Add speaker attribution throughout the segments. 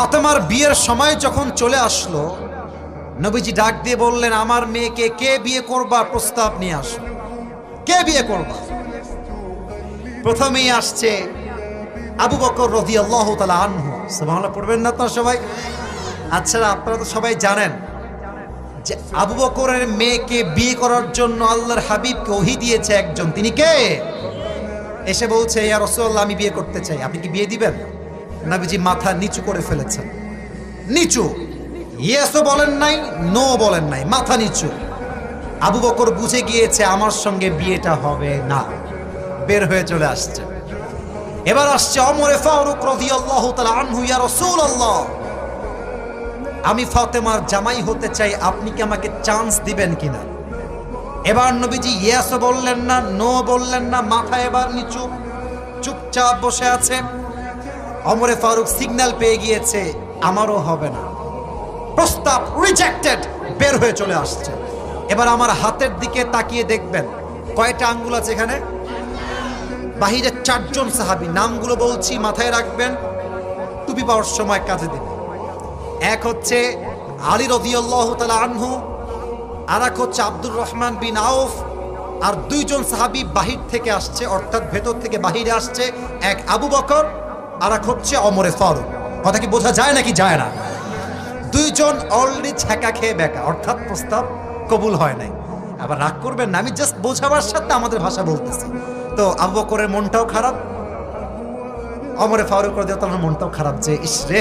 Speaker 1: ফাতেমার বিয়ের সময় যখন চলে আসলো, নবীজি ডাক দিয়ে বললেন, আমার মেয়েকে কে বিয়ে করবা? প্রস্তাব নিয়ে আসো। কে বিয়ে করবা? প্রথমেই আসছে আবু বকর রদি আল্লাহ তালা আনহু। সুবহানাল্লাহ, পড়বেন না তো সবাই? আচ্ছা আপনারা তো সবাই জানেন যে আবু বকরের মেয়েকে বিয়ে করার জন্য আল্লাহর হাবিবকে ওহি দিয়েছে একজন। তিনি কে? এসে বলছে, ইয়া আমি বিয়ে করতে চাই। আপনি কি বিয়ে দিবেন? নাবিজি মাথা নিচু করে ফেলেছেন। নিচু। ইয়েসও বলেন নাই নো বলেন নাই, মাথা নিচু। আবু বকর বুঝে গিয়েছে আমার সঙ্গে বিয়েটা হবে না। বের হয়ে চলে আসছে। এবার আসছে অমরে ফারুক রাদিয়াল্লাহু তাআলা আনহু, ইয়া রাসূলুল্লাহ। আমি ফাতেমার জামাই হতে চাই, আপনি কি আমাকে চান্স দিবেন কিনা? এবার নবীজি ইয়েসও বললেন না নো বললেন না, মাথা এবার নিচু। চুপচাপ বসে আছে অমরে ফারুক সিগন্যাল পেয়ে গিয়েছে, আমারও হবে না। প্রস্তাব রিজেক্টেড বের হয়ে চলে আসছে। এবার আমার হাতের দিকে তাকিয়ে দেখবেন, কয়টা আঙ্গুল আছে এখানে? বাহিরে চারজন সাহাবি, নামগুলো বলছি, মাথায় রাখবেন, টুপি পাওয়ার সময় কাজে দেবে এক হচ্ছে আলী রদিয়াল্লাহ তালা আনহু আর এক হচ্ছে আব্দুর রহমান বিন আউফ, আর দুইজন সাহাবি বাহির থেকে আসছে, অর্থাৎ ভেতর থেকে বাহিরে আসছে, এক আবু বকর আর এক হচ্ছে অমরে ফারুক। কথা কি বোঝা যায় নাকি যায় না? দুইজন অলরেডি ছ্যাঁকা খেয়ে বেকা, অর্থাৎ প্রস্তাব কবুল হয় নাই। আবার রাগ করবেন না, আমি জাস্ট বোঝাবার সাথে আমাদের ভাষা বলতেছি। তো আবু বকরের মনটাও খারাপ, অমরে ফারুক রদিয়াল্লাহর মনটাও খারাপ যে, ইস রে,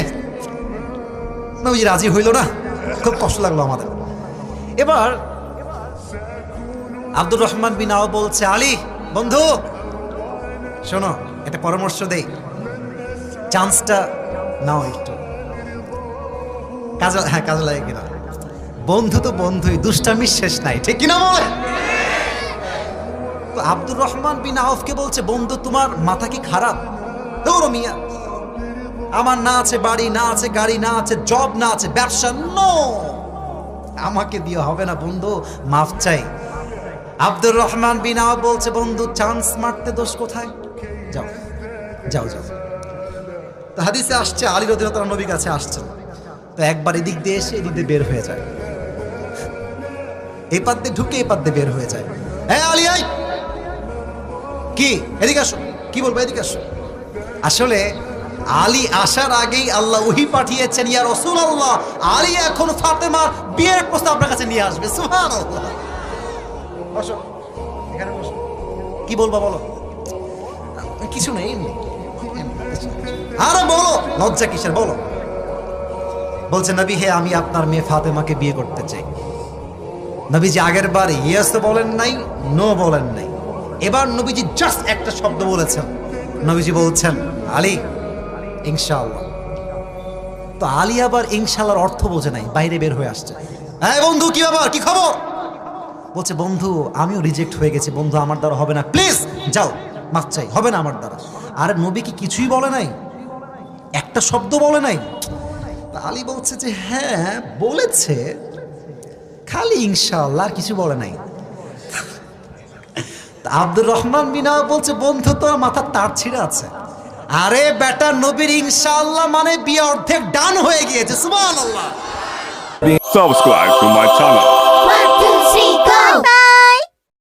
Speaker 1: নবীজি রাজি হইল না? খুব কষ্ট লাগল আমাদের। এবার আব্দুর রহমান বিনাও বলছে, আলী, বন্ধু, শোনো এটা পরামর্শ দেই। চান্সটা নাও একটু। কাজে হ্যাঁ কাজে লাগে কিনা? বন্ধু তো বন্ধুই দুষ্টামির শেষ নাই, ঠিক কিনা বলে? তো আব্দুর রহমান বিন আউফকে বলছে, বন্ধু, তোমার মাথা কি খারাপ? দৌড়ো মিয়া, আমার না আছে বাড়ি, না আছে গাড়ি, না আছে জব না আছে ব্যবসা নো আমাকে দিয়ে হবে না, বন্ধু, মাফ চাই। আব্দুর রহমান বিনা বলছে, বন্ধু, চান্স মারতে দোষ কোথায়? যাও যাও যাও। তো হাদিসে আসছে, আলী রদিনত নবী কাছে আসছেন তো একবার এদিক দিয়ে এসে এদিক দিয়ে বের হয়ে যায়। এই পাত দিয়ে ঢুকে এই পাত দিয়ে বের হয়ে যায়। হ্যাঁ আলী আই কি? এদিকে আসো। কি বলব, এদিকে আসো। আসলে আলী আসার আগেই আল্লাহ উহি পাঠিয়েছেন, ইয়া রসুল আল্লাহ আলী এখন ফাতেমার বিয়ের প্রস্তাব আপনার কাছে নিয়ে আসবে। সুহান কি বলবা, বলো। কিছু নেই। আরে বলো, লজ্জা কিসের, বলো। বলছে, নবী, হে, আমি আপনার মেয়ে ফাতেমাকে বিয়ে করতে চাই। নবীজি আগের বার ইয়েস বলেন নাই নো বলেন নাই। এবার নবীজি জাস্ট একটা শব্দ বলেছেন। নবীজি বলছেন, আলী, ইনশাআল্লাহ। তো আলী আবার ইনশাআল্লাহর অর্থ বোঝে নাই, বাইরে বের হয়ে আসছে। হ্যাঁ বন্ধু, কি ব্যাপার? কি খবর? বলছে, বন্ধু, আমিও রিজেক্ট হয়ে গেছি। বন্ধু, আমার দ্বারা হবে না। প্লিজ যাও। মাফ চাই হবে না আমার দ্বারা। আরে নবী কি কিছুই বলে নাই? একটা শব্দ বলে নাই? আলী বলছে যে হ্যাঁ বলেছে। খালি ইনশাআল্লাহ আর কিছু বলে নাই। আব্দুর রহমান বিনা বলছে বন্ধু তোর মাথার তার ছিঁড়ে আছে। আরে বেটা নবীর ইনশাআল্লাহ মানে বিয়ে অর্ধেক ডান হয়ে গিয়েছে সুবহানাল্লাহ।
Speaker 2: Subscribe to my channel.